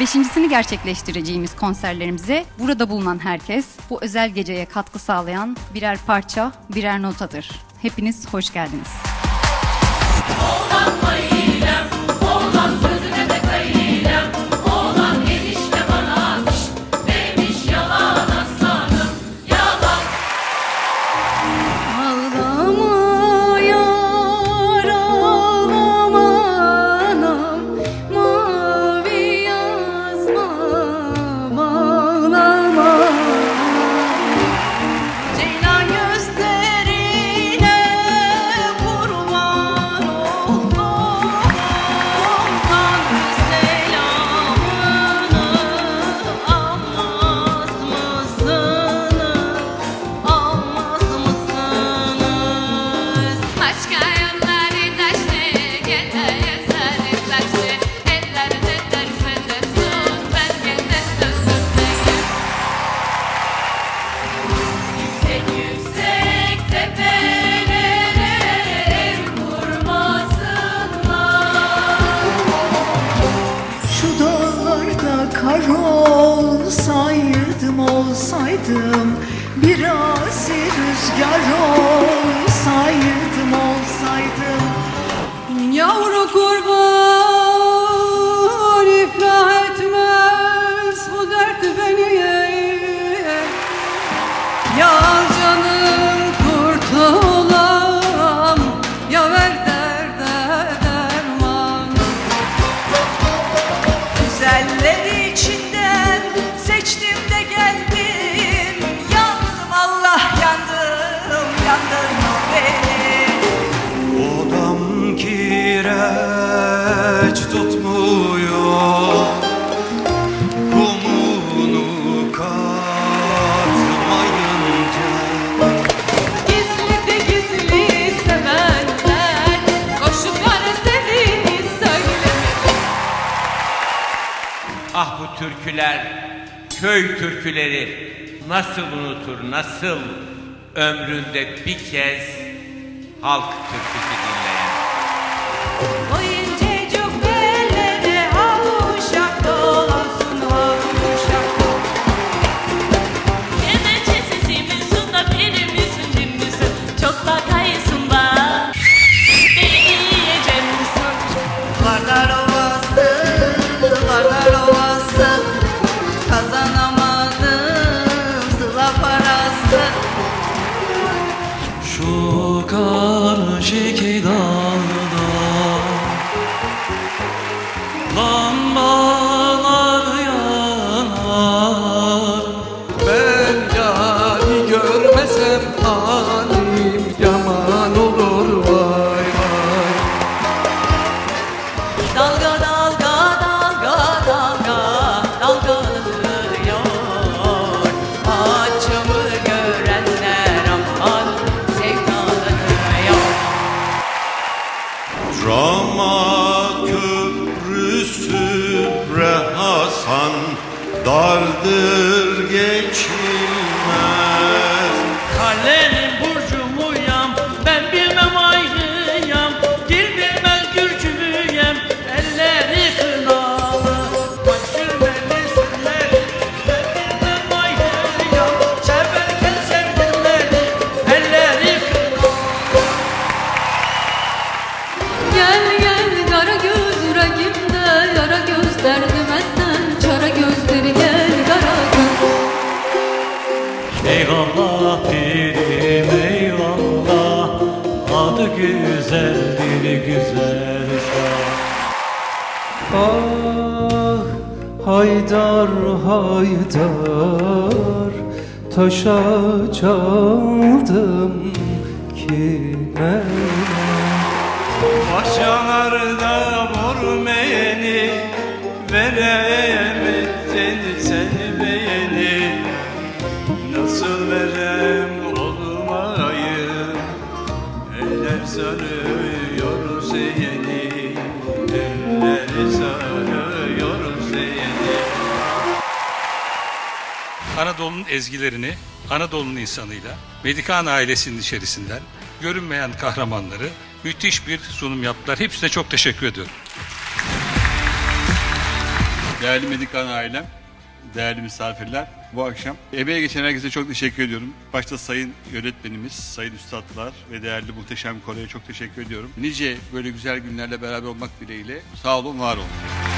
Beşincisini gerçekleştireceğimiz konserlerimize burada bulunan herkes bu özel geceye katkı sağlayan birer parça, birer notadır. Hepiniz hoş geldiniz. Ağlama kar olsaydım olsaydım Biraz rüzgar olsaydım Yavru kurban iflah etmez bu dert beni Ya canım kurtulam ya ver Ah bu türküler, köy türküleri nasıl unutur, nasıl ömründe bir kez halk türküsü dinleyen. O Mama. Dardır geçilmez. Kalenin burcumuyam Ben bilmem ayrıyam Dil bilmez gürcümüyem Elleri kınalı. Bak sürmeli sürmeli Ben bilmem ayrıyam Severken sevdirmeli Elleri kınalı. Gel gel kara göz yüreğimde Yara göz derdime Adı güzeldir güzel şah. Ah Haydar Haydar Taşa çaldım kime sarıyor Anadolu'nun ezgilerini Anadolu'nun insanıyla Medikan ailesinin içerisinden görünmeyen kahramanları müthiş bir sunum yaptılar. Hepsine çok teşekkür ediyorum. değerli Medikan ailem, değerli misafirler. Bu akşam emeğe geçen herkese çok teşekkür ediyorum. Başta sayın yönetmenimiz, sayın üstadlar ve değerli muhteşem Kore'ye çok teşekkür ediyorum. Nice böyle güzel günlerle beraber olmak dileğiyle sağ olun, var olun.